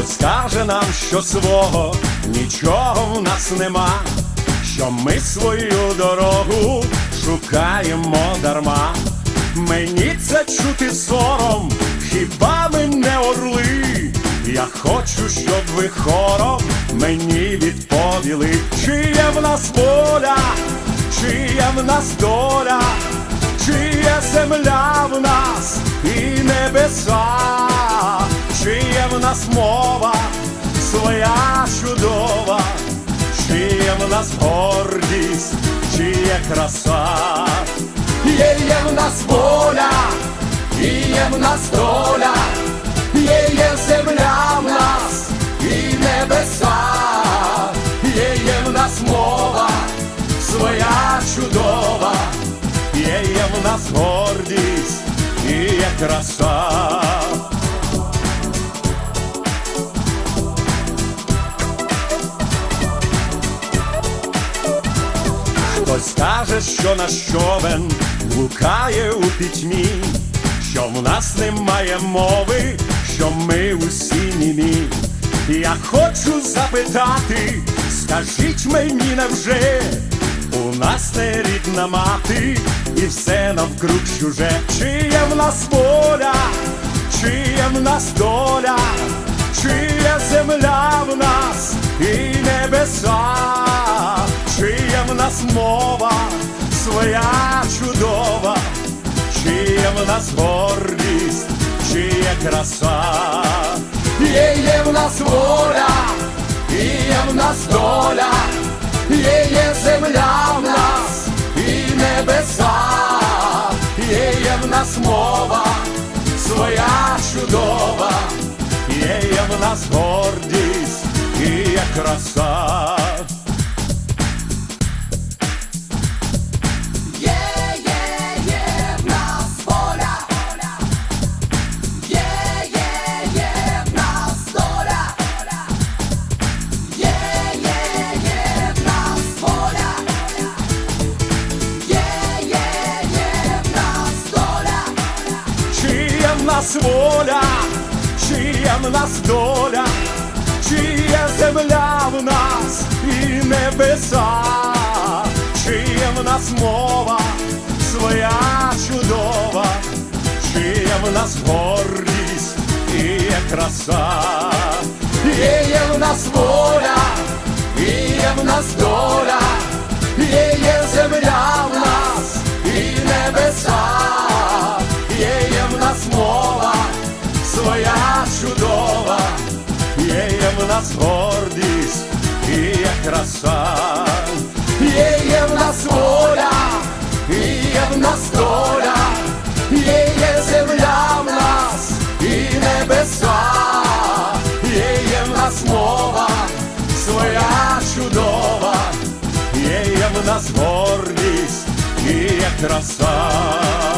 Хтось скаже нам, що свого нічого в нас нема, що ми свою дорогу шукаємо дарма. Мені це чути сором, хіба ми не орли? Я хочу, щоб ви хором мені відповіли, чи є в нас воля, чи є в нас доля, чи є земля в нас і небеса, нас мова своя чудова, чи є в нас гордість, чи є краса, є, є в нас воля, і є в нас доля, є, є земля в нас і небеса, є, є в нас мова своя чудова, є, є в нас гордість і є краса. Хтось каже, що наш човен блукає у пітьмі, що в нас немає мови, що ми усі німі. Я хочу запитати, скажіть мені невже, у нас не рідна мати, і все навкруг чуже, чи є в нас воля, чи є в нас доля, чи є земля в нас і небеса, нас мова своя чудова, чи в нас гордість, чи краса, є, є в нас воля, і є в нас доля, є, є земля в нас і небеса, є, є в нас мова своя чудова, є, є в нас гордість і є краса. Нас воля, чи є в нас доля, чи є земля в нас і небеса, чи є в нас мова? Своя чудова, чи є в нас гордість і є краса, є в нас воля, і є в нас доля, нас гордість і є краса, є, є в нас воля, і є в нас доля, є, є земля в нас і небеса, є, є в нас мова своя чудова, є, є в нас гордість і є краса.